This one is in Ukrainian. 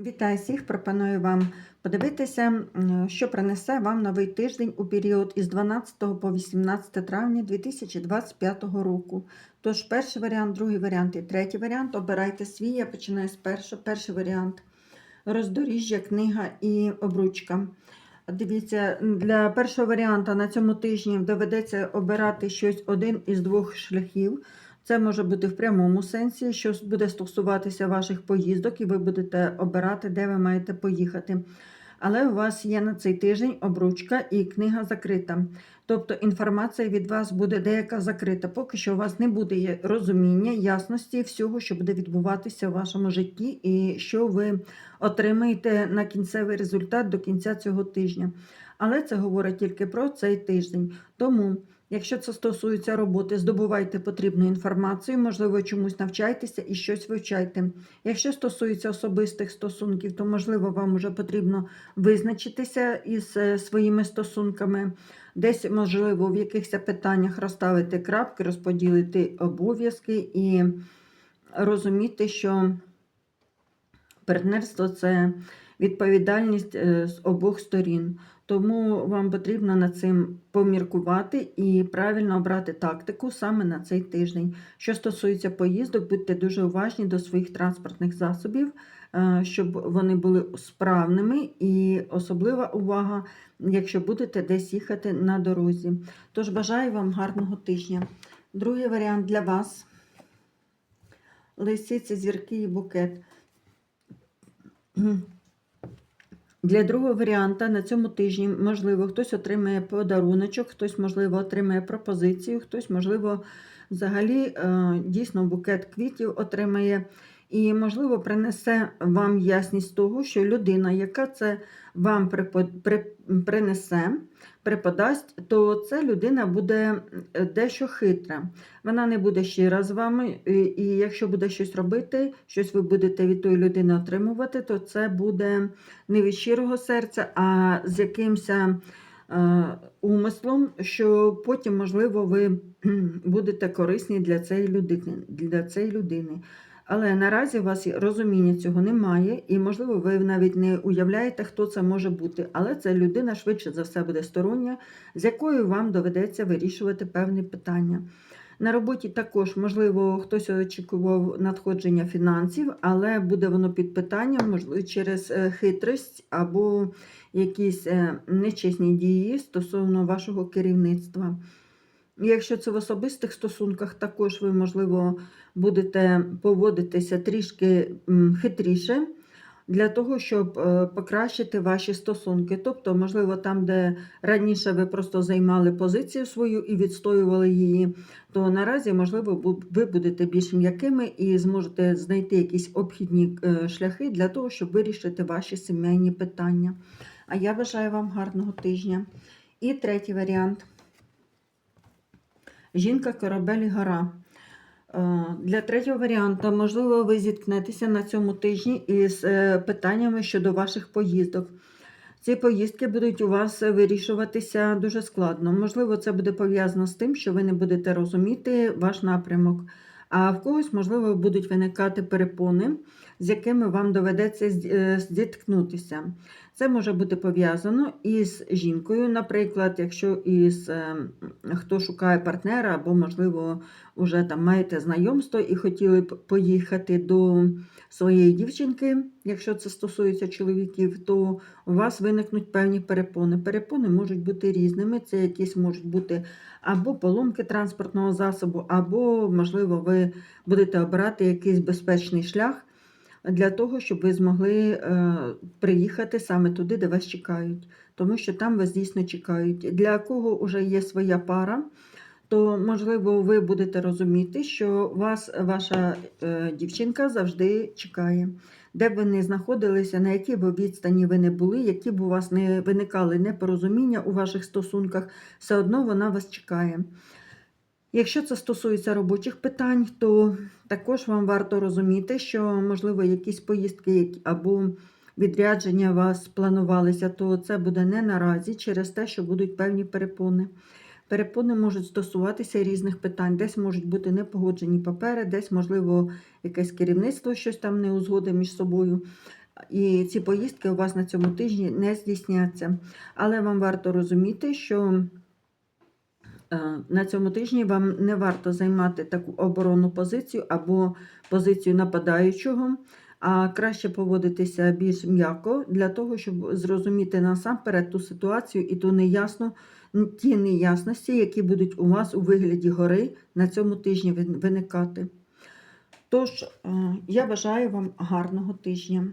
Вітаю всіх! Пропоную вам подивитися, що принесе вам новий тиждень у період із 12 по 18 травня 2025 року. Тож, перший варіант, другий варіант і третій варіант. Обирайте свій. Я починаю з першого. Перший варіант роздоріжжя, книга і обручка. Дивіться, для першого варіанта на цьому тижні доведеться обирати щось один із двох шляхів. Це може бути в прямому сенсі, що буде стосуватися ваших поїздок, і ви будете обирати, де ви маєте поїхати. Але у вас є на цей тиждень обручка і книга закрита. Тобто інформація від вас буде деяка закрита. Поки що у вас не буде розуміння, ясності всього, що буде відбуватися в вашому житті, і що ви отримаєте на кінцевий результат до кінця цього тижня. Але це говорить тільки про цей тиждень. Тому. Якщо це стосується роботи, здобувайте потрібну інформацію, можливо, чомусь навчайтеся і щось вивчайте. Якщо стосується особистих стосунків, то можливо вам вже потрібно визначитися із е, своїми стосунками, десь, можливо, в якихось питаннях розставити крапки, розподілити обов'язки і розуміти, що партнерство це відповідальність е, з обох сторін. Тому вам потрібно над цим поміркувати і правильно обрати тактику саме на цей тиждень. Що стосується поїздок, будьте дуже уважні до своїх транспортних засобів, е, щоб вони були справними, і особлива увага, якщо будете десь їхати на дорозі. Тож бажаю вам гарного тижня. Другий варіант для вас: лисиці, зірки і букет. Для другого варіанта на цьому тижні, можливо, хтось отримає подаруночок, хтось, можливо, отримає пропозицію, хтось, можливо, взагалі е, дійсно букет квітів отримає. І, можливо, принесе вам ясність того, що людина, яка це вам принесе, преподасть, то ця людина буде дещо хитра. Вона не буде щира з вами, і, і якщо буде щось робити, щось ви будете від тої людини отримувати, то це буде не від щирого серця, а з якимось е, умислом, що потім, можливо, ви будете корисні для цієї людини. Для цієї людини. Але наразі у вас розуміння цього немає, і, можливо, ви навіть не уявляєте, хто це може бути. Але це людина швидше за все буде стороння, з якою вам доведеться вирішувати певні питання. На роботі також, можливо, хтось очікував надходження фінансів, але буде воно під питанням, можливо, через е, хитрість або якісь е, нечесні дії стосовно вашого керівництва. Якщо це в особистих стосунках, також ви, можливо, будете поводитися трішки хитріше для того, щоб е, покращити ваші стосунки. Тобто, можливо, там, де раніше ви просто займали позицію свою і відстоювали її, то наразі, можливо, ви будете більш м'якими і зможете знайти якісь обхідні е, шляхи для того, щоб вирішити ваші сімейні питання. А я бажаю вам гарного тижня. І третій варіант. Жінка, корабель гора. Е, Для третього варіанту, можливо, ви зіткнетеся на цьому тижні із е, питаннями щодо ваших поїздок. Ці поїздки будуть у вас вирішуватися дуже складно. Можливо, це буде пов'язано з тим, що ви не будете розуміти ваш напрямок. А в когось, можливо, будуть виникати перепони, з якими вам доведеться е, зіткнутися. Це може бути пов'язано із жінкою, наприклад, якщо із е, хто шукає партнера, або, можливо, вже там маєте знайомство і хотіли б поїхати до своєї дівчинки, якщо це стосується чоловіків, то у вас виникнуть певні перепони. Перепони можуть бути різними. Це якісь можуть бути або поломки транспортного засобу, або, можливо, ви будете обирати якийсь безпечний шлях для того, щоб ви змогли е, приїхати саме туди, де вас чекають, тому що там вас дійсно чекають. Для кого вже є своя пара, то можливо ви будете розуміти, що вас ваша е, дівчинка завжди чекає. Де б ви не знаходилися, на якій б відстані ви не були, які б у вас не виникали непорозуміння у ваших стосунках, все одно вона вас чекає. Якщо це стосується робочих питань, то також вам варто розуміти, що, можливо, якісь поїздки або відрядження вас планувалися, то це буде не наразі через те, що будуть певні перепони. Перепони можуть стосуватися різних питань. Десь можуть бути непогоджені папери, десь, можливо, якесь керівництво щось там не узгодить між собою. і ці поїздки у вас на цьому тижні не здійсняться. Але вам варто розуміти, що на цьому тижні вам не варто займати таку оборонну позицію або позицію нападаючого, а краще поводитися більш м'яко для того, щоб зрозуміти насамперед ту ситуацію і ту неясну, ті неясності, які будуть у вас у вигляді гори на цьому тижні виникати. Тож, е, я бажаю вам гарного тижня.